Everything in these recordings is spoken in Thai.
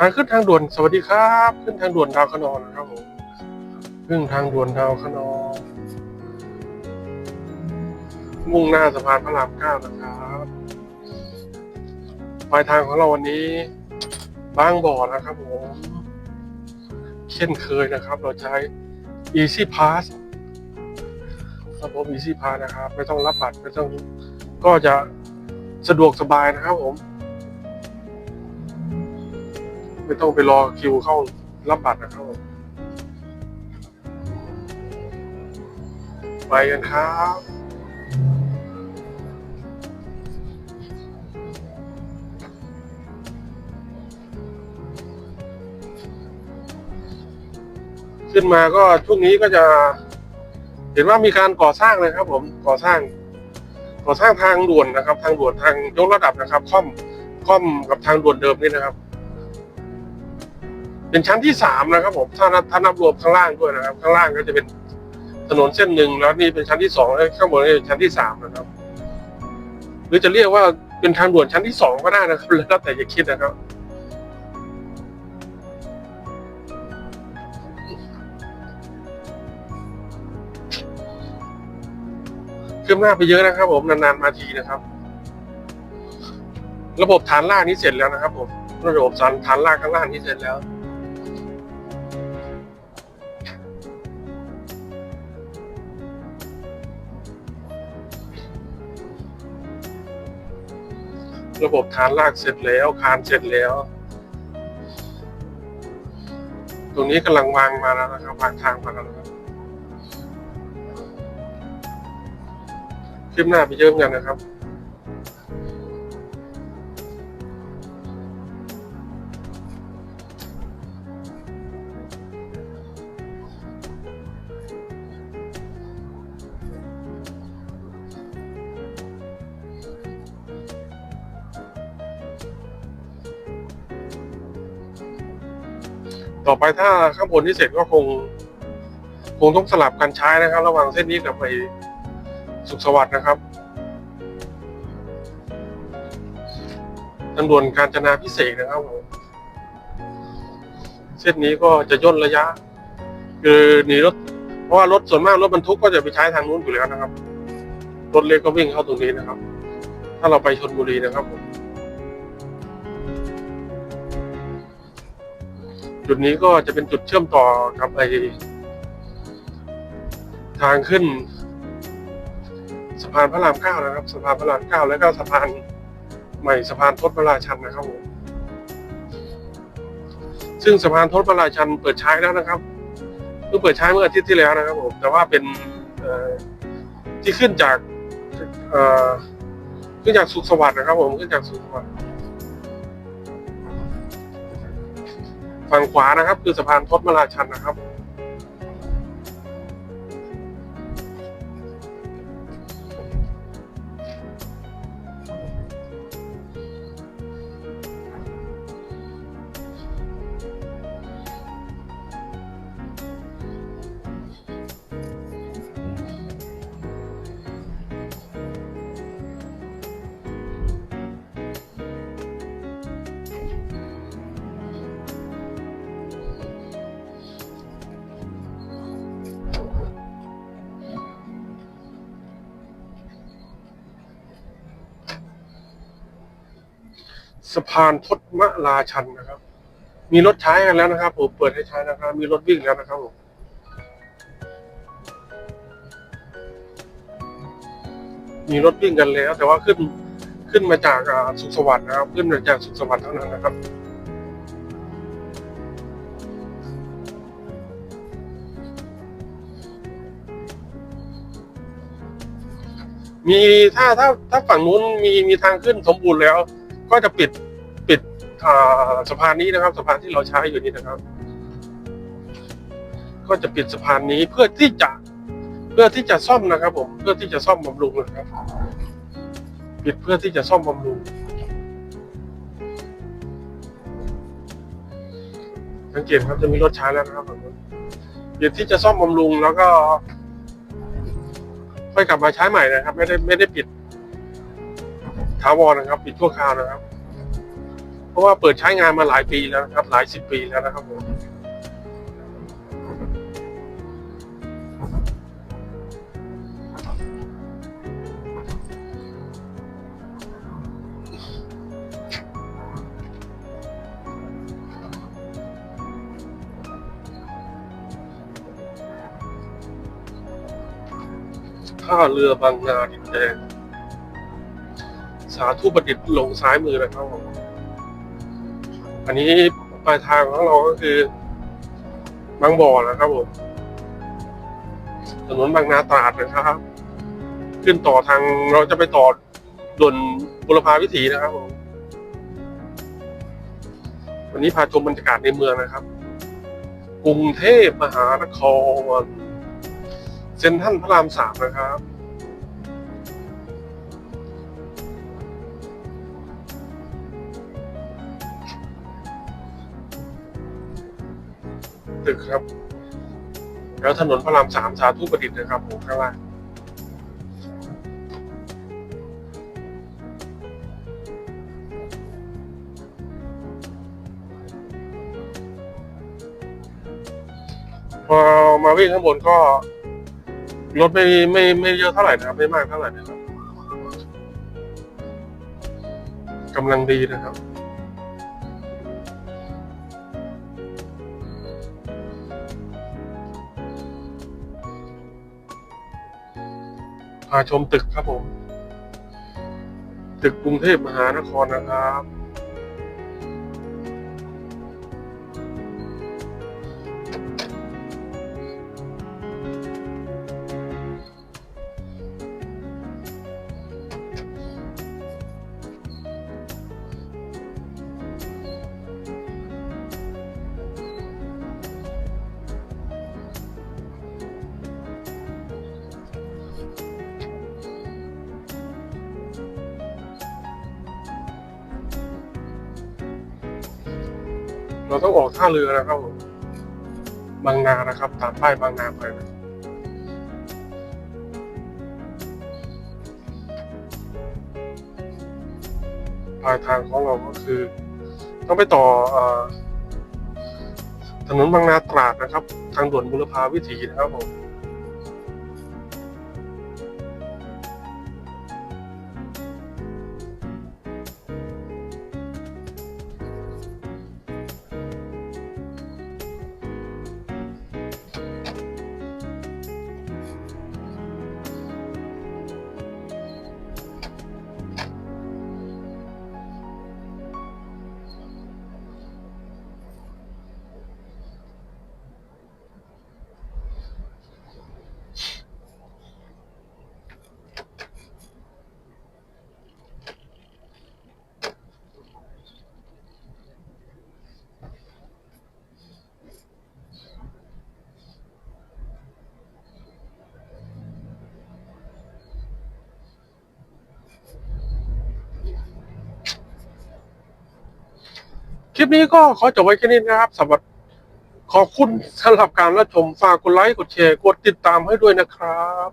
ทางขึ้นทางด่วนสวัสดีครับ ขึ้นทางด่วนดาวคะนองนะครับผมขึ้นทางด่วนดาวคะนองมุ่งหน้าสะพานพระรามเก้านะครับปลายทางของเราวันนี้บางบ่อนะครับผมเช่นเคยนะครับ เราใช้ Easy Pass ระบบ Easy Pass นะครับ ไม่ต้องรับบัตรไม่ต้องก็จะสะดวกสบายนะครับผม ไม่ต้องไปรอคิวเข้ารับบัตรนะครับผมไปกันครับขึ้นมาก็ช่วงนี้ก็จะ เห็นว่ามีการก่อสร้างเลยครับผมก่อสร้าง ก่อสร้างทางด่วนนะครับ ทางด่วนทางยกระดับนะครับ ค่อมค่อมกับทางด่วนเดิมนี่นะครับ เป็นชั้นที่สามนะครับผมถ้านับถ้านับรวมข้างล่างด้วยนะครับ ข้างล่างก็จะเป็นถนนเส้นหนึ่งแล้วนี่เป็นชั้นที่สองแล้วข้างบนนี่เป็นชั้นที่สามนะครับ หรือจะเรียกว่าเป็นทางด่วนชั้นที่สองก็ได้นะครับแล้วแต่จะคิดนะครับคืบหน้าไปเยอะนะครับ ผมนานๆมาทีนะครับ ระบบฐานล่างนี้เสร็จแล้วนะครับ ผมระบบฐานฐานล่างข้างล่างนี้เสร็จแล้ว ระบบฐานลากเสร็จแล้ว คานเสร็จแล้ว ตรงนี้กำลังวางมาแล้วนะครับวางทางมาแล้วนะครับขึ้นหน้าไปเยอะอนกันนะครับ ต่อไปถ้าข้างบนที่เสร็จก็คง คงต้องสลับกันใช้นะครับ ระหว่างเส้นนี้กับไปสุขสวัสดิ์นะครับทางด่วนการจนาพิเศษนะครับผมเส้นนี้ก็จะย่นระยะ คือหนีรถ เพราะว่ารถส่วนมากรถบรรทุกก็จะไปใช้ทางนู้นอยู่แล้วนะครับ รถเล็กก็วิ่งเข้าตรงนี้นะครับ ถ้าเราไปชนบุรีนะครับผม จุดนี้ก็จะเป็นจุดเชื่อมต่อกับไอทางขึ้นสะพานพระรามเก้านะครับสะพานพระรามเก้าแล้วก็สะพานใหม่สะพานทศพระราชันนะครับผมซึ่งสะพานทศพระราชันเปิดใช้แล้วนะครับเพิ่งเปิดใช้เมื่ออาทิตย์ที่แล้วนะครับผมแต่ว่าเป็นที่ขึ้นจากขึ้นจากสุขสวัสดิ์นะครับผมขึ้นจากสุขสวัสดิ์ ฝั่งขวานะครับ คือสะพานทศมราชันนะครับ สะพานทศมราชันนะครับ มีรถใช้กันแล้วนะครับผมเปิดให้ใช้นะครับ มีรถวิ่งแล้วนะครับผมมีรถวิ่งกันแล้ว แต่ว่าขึ้นขึ้นมาจากสุขสวัสดิ์นะครับ ขึ้นมาจากสุขสวัสดิ์เท่านั้นนะครับมีถ้าถ้าถ้าฝั่งนู้นมีมีทางขึ้นสมบูรณ์แล้ว ก็จะปิด สะพานนี้นะครับสะพานที่เราใช้อยู่นี้นะครับ ก็จะปิดสะพานนี้เพื่อที่จะเพื่อที่จะซ่อมนะครับ ผม เพื่อที่จะซ่อมบำรุงนะครับ ปิดเพื่อที่จะซ่อมบำรุงสังเกตครับจะมีรถใช้แล้วนะครับปิดที่จะซ่อมบำรุงแล้วก็ ค่อยกลับมาใช้ใหม่นะครับ ไม่ได้ไม่ได้ปิดถาวรนะครับ ปิดชั่วคราวนะครับ ราะว่าเปิดใช้งานมาหลายปีแล้วนะครับ หลายสิบปีแล้วนะครับผมท่าเรือบางนาดินแดง สาธุประดิษฐ์ลงซ้ายมือนะครับผม อันนี้ปลายทางของเราก็คือบางบ่อนะครับผมถนนบางนาตราดนะครับ ขึ้นต่อทางเราจะไปต่อด่วนบุรพาวิถีนะครับผมวันนี้พาชมบรรยากาศในเมืองนะครับ กรุงเทพมหานครเซ็นทรัลพระรามสามนะครับ ตึกครับ แล้วถนนพระรามสามสาธุประดิษฐ์นะครับผมข้างล่างพอมาวิ่งข้างบนก็รถไม่ไม่ไม่เยอะเท่าไหร่นะครับไม่มากเท่าไหร่นะครับกำลังดีนะครับ พาชมตึกครับผม ตึกกรุงเทพมหานครนะครับ เราต้องออกท่าเรือนะครับผมบางนานะครับ ตามป้ายบางนาไปนะปลายทางของเราก็คือ ต้องไปต่อเออถนนบางนาตราดนะครับ ทางด่วนบุรพาวิถีนะครับผม คลิปนี้ก็ขอจบไว้แค่นี้นะครับสำหรับขอบคุณสำหรับการรับชมฝากกดไลค์กดแชร์กดติดตามให้ด้วยนะครับ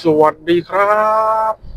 สวัสดีครับ